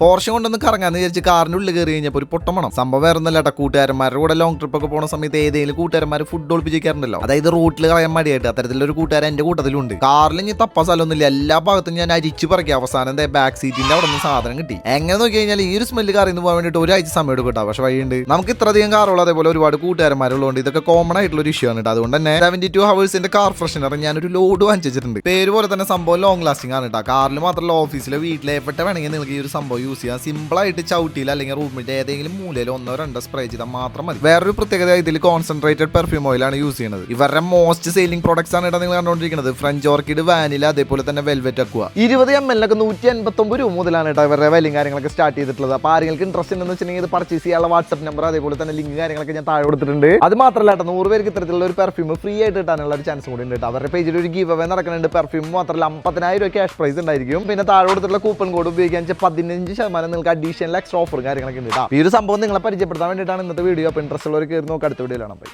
Portion കൊണ്ടൊന്ന് കറങ്ങാന്ന് വിചാരിച്ച് കാറിന്റെ ഉള്ളിൽ കയറി കഴിഞ്ഞപ്പോൾ ഒരു പൊട്ടമണം സംഭവം വേറെ ഒന്നല്ല കേട്ടോ കൂട്ടുകാരന്മാരുടെ കൂടെ ലോങ് ട്രിപ്പ് ഒക്കെ പോണ സമയത്ത് ഏതെങ്കിലും കൂട്ടുകാരന്മാർ ഫുഡ് ഒളിപ്പിച്ചിരിക്കാറുണ്ടല്ലോ. അതായത് റോട്ടിൽ കളയാൻ മടിയായിട്ട് അത്തരത്തിലൊരു കൂട്ടുകാരൻ എന്റെ കൂട്ടത്തിലുണ്ട്. കാറിൽ ഇനി തപ്പ സ്ഥലമൊന്നുമില്ല. എല്ലാ ഭാഗത്തും ഞാൻ അരിച്ചു പറക്കി. അവസാനം എന്താ ബാക്ക് സീറ്റിന്റെ അവിടെ നിന്ന് സാധനം കിട്ടി. എങ്ങനെ നോക്കി കഴിഞ്ഞാൽ ഈ ഒരു സ്മെല്ല് കാറിൽ നിന്ന് പോകാൻ വേണ്ടിയിട്ട് ഒരാഴ്ച സമയം എടുക്കും കേട്ടോ പക്ഷെ വഴിയുണ്ട്. നമുക്ക് ഇത്രയധികം കാറുള്ള അതേപോലെ ഒരുപാട് കൂട്ടുകാരന്മാരുള്ളതുകൊണ്ട് ഇതൊക്കെ കോമൺ ആയിട്ടുള്ള ഒരു ഇഷ്യൂ ആണ് കേട്ടോ അതുകൊണ്ട് തന്നെ സെവന്റി ടു ഹവേഴ്സിന്റെ കാർ ഫ്രഷനർ ഞാനൊരു ലോഡ് വാങ്ങിച്ചിട്ടുണ്ട് പേര് പോലെ തന്നെ സംഭവം ലോങ് ലാസ്റ്റിംഗ് ആണ് കേട്ടോ കാറിൽ മാത്രമല്ല ഓഫീസിലെ വീട്ടിലെ എവിടെ വേണമെങ്കിൽ നിങ്ങൾക്ക് ഈ ഒരു സംഭവം യൂസ് സിമ്പിൾ ആയിട്ട് ചവിട്ടിയിൽ അല്ലെങ്കിൽ റൂമിന്റെ ഏതെങ്കിലും മൂലയിൽ ഒന്നോ രണ്ടോ സ്പ്രേ ചെയ്താൽ മാത്രം മതി. വേറൊരു പ്രത്യേകത ഇതിൽ കോൺസെൻട്രേറ്റഡ് പെർഫ്യൂം ഓയിലാണ് യൂസ് ചെയ്യുന്നത്. ഇവരുടെ മോസ്റ്റ് സെയിലിംഗ് പ്രോഡക്ട്സ് ആണ് ഇവിടെ നിങ്ങൾ കണ്ടുകൊണ്ടിരിക്കുന്നത്. ഫ്രഞ്ച് ഓർക്കിഡ് വാനില അതേപോലെ തന്നെ വെൽവെറ്റ് അക്വ ഇരുപത് എം എൽ ഒക്കെ നൂറ്റി അൻപത്തി ഒമ്പത് രൂപ മുതലാണ് കേട്ടോ ഇവരുടെ വിലയും കാര്യങ്ങളൊക്കെ സ്റ്റാർട്ട് ചെയ്തിട്ടുള്ളത്. അപ്പോൾ ആരെങ്കിലും ഇൻട്രസ്റ്റ് ഉണ്ടെന്ന് വെച്ചിട്ടുണ്ടെങ്കിൽ ഇത് പർച്ചേസ് ചെയ്യാനുള്ള വാട്സ്ആപ്പ് നമ്പർ അതേപോലെ തന്നെ ലിങ്ക് കാര്യങ്ങളൊക്കെ ഞാൻ താഴെ കൊടുത്തിട്ടുണ്ട്. അത് മാത്രമല്ല കേട്ടോ നൂറ് പേർക്ക് ഇത്തരത്തിലുള്ള ഒരു പെർഫ്യൂം ഫ്രീ ആയിട്ട് കിട്ടാനുള്ള ഒരു ചാൻസ് കൂടി ഉണ്ട് കേട്ടോ. അവരുടെ പേജിൽ ഒരു ഗീവ് നടക്കുന്നുണ്ട്. പെർഫ്യൂം മാത്രമല്ല അമ്പതിനായിരം രൂപ ക്യാഷ് പ്രൈസ് ഉണ്ടായിരിക്കും. പിന്നെ താഴെ കൊടുത്തിട്ടുള്ള കൂപ്പൺ കോഡ് ഉപയോഗിക്കാൻ പതിനഞ്ച് ശതമാനം നിങ്ങൾക്ക് അഡീഷണൽ എക്സ്ട്രാ ഓഫർ കാര്യങ്ങളൊക്കെ ഉണ്ട് ഈ ഒരു സംഭവം നിങ്ങളെ പരിചയപ്പെടുത്താൻ വേണ്ടിയിട്ടാണ് ഇന്നത്തെ വീഡിയോ അപ്പോൾ ഇൻട്രസ്റ്റ് ഉള്ളവർ കയറി നോക്കുക അടുത്ത വീഡിയോയിലാണ് ബൈ